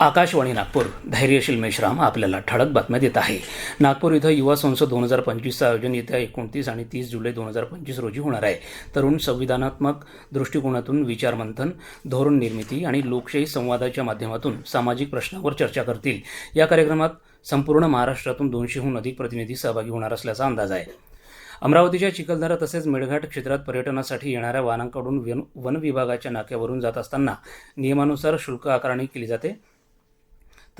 आकाशवाणी नागपूर धैर्यशील मेश्राम आपल्याला ठळक बातम्या देत आहे. नागपूर इथं युवा संसद दोन हजार पंचवीसचं आयोजन येत्या एकोणतीस आणि तीस जुलै दोन हजार पंचवीस रोजी होणार आहे. तरुण संविधानात्मक दृष्टिकोनातून विचारमंथन धोरण निर्मिती आणि लोकशाही संवादाच्या माध्यमातून सामाजिक प्रश्नांवर चर्चा करतील. या कार्यक्रमात संपूर्ण महाराष्ट्रातून दोनशेहून अधिक प्रतिनिधी सहभागी होणार असल्याचा अंदाज आहे. अमरावतीच्या चिखलदरा तसेच मेळघाट क्षेत्रात पर्यटनासाठी येणाऱ्या वाहनांकडून वन वन विभागाच्या नाक्यावरून जात असताना नियमानुसार शुल्क आकारणी केली जाते.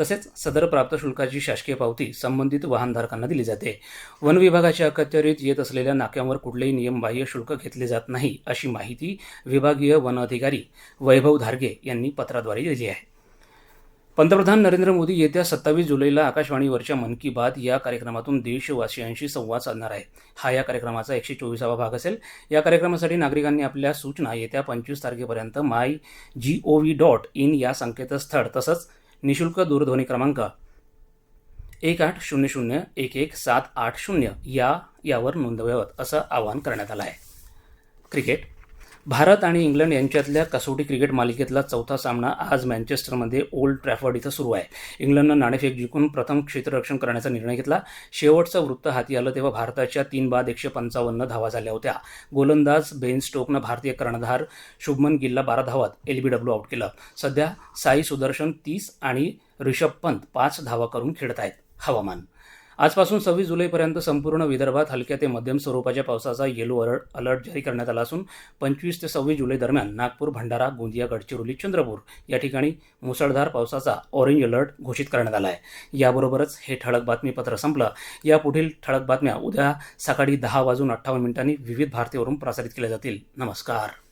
तसेच सदर प्राप्त शुल्काची शासकीय पावती संबंधित वाहनधारकांना दिली जाते. वन विभागाच्या अखत्यारीत येत असलेल्या नाक्यांवर कुठलेही नियमबाह्य शुल्क घेतले जात नाही अशी माहिती विभागीय वन अधिकारी वैभव धारगे यांनी पत्राद्वारे दिली आहे. पंतप्रधान नरेंद्र मोदी येत्या सत्तावीस जुलैला आकाशवाणीवरच्या मन की बात या कार्यक्रमातून देशवासियांशी संवाद साधणार आहे हा या कार्यक्रमाचा एकशे चोवीसावा भाग असेल. या कार्यक्रमासाठी नागरिकांनी आपल्या सूचना येत्या पंचवीस तारखेपर्यंत my G O V dot in या संकेतस्थळ तसंच निशुल्क दूरध्वनी क्रमांक एक आठ शून्य शून्य एक एक सात आठ शून्य या यावर नोंदवावत असं आवाहन करण्यात आलं आहे. क्रिकेट भारत आणि इंग्लंड यांच्यातल्या कसोटी क्रिकेट मालिकेतला चौथा सामना आज मँचेस्टरमध्ये ओल्ड ट्रॅफर्ड इथं सुरू आहे. इंग्लंडनं नाणेफेक जिंकून प्रथम क्षेत्ररक्षण करण्याचा निर्णय घेतला. शेवटचं वृत्त हाती आलं तेव्हा भारताच्या तीन बाद एकशे पंचावन्न धावा झाल्या होत्या. गोलंदाज बेन स्टोकनं भारतीय कर्णधार शुभमन गिलला बारा धावात एलबीडब्ल्यू आउट केलं. सध्या साई सुदर्शन तीस आणि ऋषभ पंत पाच धावा करून खेळत आहेत. हवामान आजपासून सव्वीस जुलैपर्यंत संपूर्ण विदर्भात हलक्या ते मध्यम स्वरूपाच्या पावसाचा येलो अलर्ट अलर्ट जारी करण्यात आला असून पंचवीस ते सव्वीस जुलै दरम्यान नागपूर भंडारा गोंदिया गडचिरोली चंद्रपूर या ठिकाणी मुसळधार पावसाचा ऑरेंज अलर्ट घोषित करण्यात आला आहे. याबरोबरच हे ठळक बातमीपत्र संपलं. या पुढील ठळक बातम्या उद्या सकाळी दहा वाजून अठ्ठावन्न मिनिटांनी विविध भारतीवरून प्रसारित केल्या जातील. नमस्कार.